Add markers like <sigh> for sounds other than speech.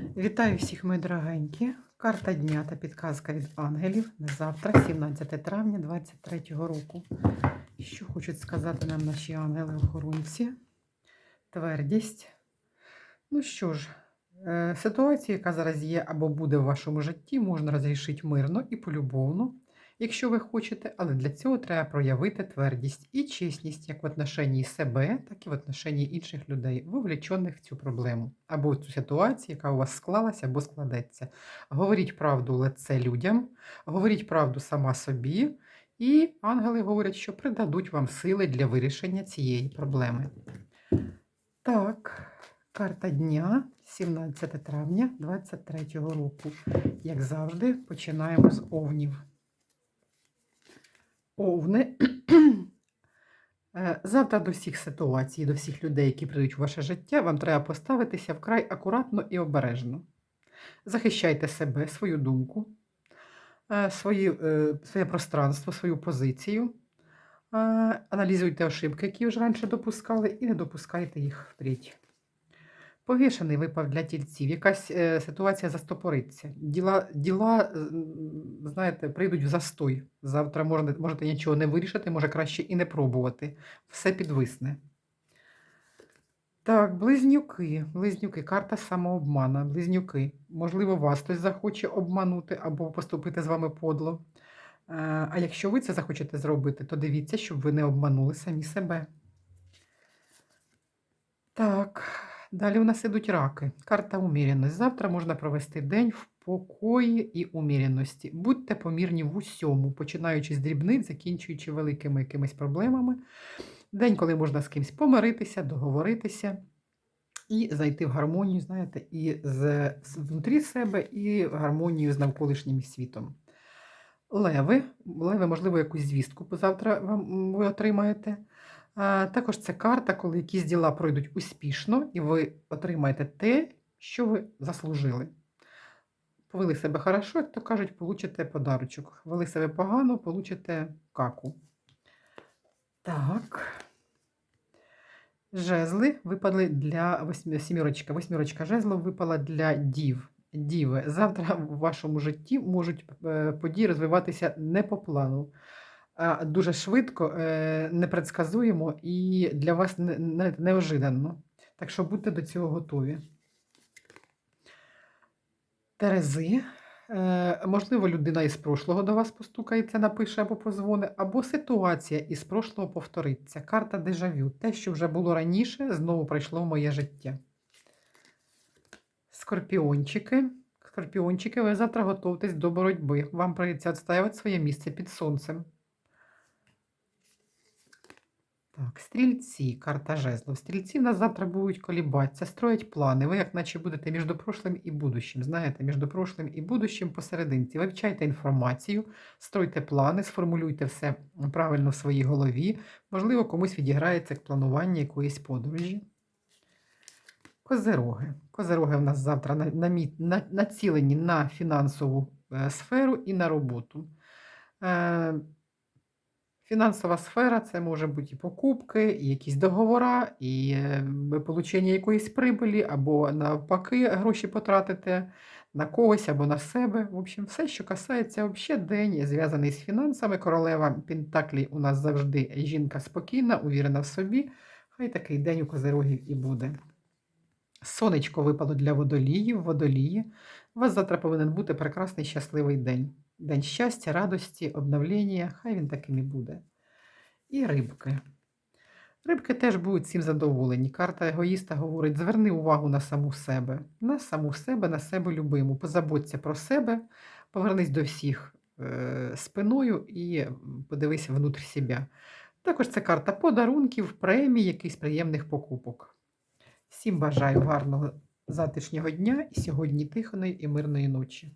Вітаю всіх, мої дорогенькі. Карта дня та підказка від ангелів на завтра, 17 травня 2023 року. Що хочуть сказати нам наші ангели-охоронці? Твердість. Ну що ж, ситуація, яка зараз є або буде в вашому житті, можна розрішити мирно і полюбовно, якщо ви хочете, але для цього треба проявити твердість і чесність як в отношенні себе, так і в отношенні інших людей, вовлечених в цю проблему або в цю ситуацію, яка у вас склалася або складеться. Говоріть правду лице людям, говоріть правду сама собі, і ангели говорять, що придадуть вам сили для вирішення цієї проблеми. Так, карта дня, 17 травня 2023 року. Як завжди, починаємо з овнів. Овни. <clears throat> Е, Завтра до всіх ситуацій, до всіх людей, які прийдуть в ваше життя, вам треба поставитися вкрай акуратно і обережно. Захищайте себе, свою думку, е, свої, е, своє пространство, свою позицію. Аналізуйте ошибки, які вже раніше допускали, і не допускайте їх впредь. Повішений випав для тільців. Якась е, ситуація застопориться. Діла, діла, е, знаєте, прийдуть в застой. Завтра можете, можете нічого не вирішити, може краще і не пробувати. Все підвисне. Так, близнюки. Близнюки, карта самообмана. Близнюки. Можливо, вас хтось захоче обманути або поступити з вами подло. Е, А якщо ви це захочете зробити, то дивіться, щоб ви не обманули самі себе. Так, далі у нас ідуть раки. Карта уміряність. Завтра можна провести день в покої і уміряності. Будьте помірні в усьому, починаючи з дрібниць, закінчуючи великими якимись проблемами. День, коли можна з кимось помиритися, договоритися і зайти в гармонію, знаєте, і з внутрі себе, і в гармонію з навколишнім світом. Леви, леви, можливо, якусь звістку завтра вам ви отримаєте. Також це карта, коли якісь діла пройдуть успішно, і ви отримаєте те, що ви заслужили. Повели себе хорошо, як то кажуть, получите подарочок. Вели себе погано, получите каку. Так. Жезли випали для сімірочка. Восьмірочка жезлов випала для дів. Діви, завтра в вашому житті можуть е, події розвиватися не по плану, дуже швидко, е, непредсказуємо і для вас не- не- неожиданно. Так що будьте до цього готові. Терези. Е, Можливо, людина із прошлого до вас постукається, напише або позвони, або ситуація із прошлого повториться. Карта дежавю. Те, що вже було раніше, знову прийшло в моє життя. Скорпіончики. Скорпіончики, ви завтра готуєтесь до боротьби. Вам прийдеться відстоювати своє місце під сонцем. Так, стрільці, карта жезлов. Стрільці нас завтра будуть колібатися, строять плани. Ви, як наче будете між прошлим і будущим. Знаєте, між прошлим і будущим посерединці. Вивчайте інформацію, стройте плани, сформулюйте все правильно в своїй голові. Можливо, комусь відіграється планування якоїсь подорожі. Козероги. Козероги в нас завтра націлені на фінансову е, сферу і на роботу. Фінансова сфера це може бути і покупки, і якісь договори, і е, получення якоїсь прибилі, або навпаки гроші потратите на когось або на себе. В общем, все, що касається взагалі день, зв'язаний з фінансами. Королева Пентаклі у нас завжди жінка спокійна, увірена в собі. Хай такий день у козирогів і буде. Сонечко випало для водоліїв, водолії. У вас завтра повинен бути прекрасний щасливий день. День щастя, радості, обновлення, хай він таким і буде. І рибки. Рибки теж будуть всім задоволені. Карта егоїста говорить: зверни увагу на саму себе, на саму себе, на себе любиму. Позаботься про себе, повернись до всіх е, спиною і м, подивись внутрь себе. Також це карта подарунків, премій, якихось приємних покупок. Всім бажаю гарного затишнього дня і сьогодні тихоної і мирної ночі.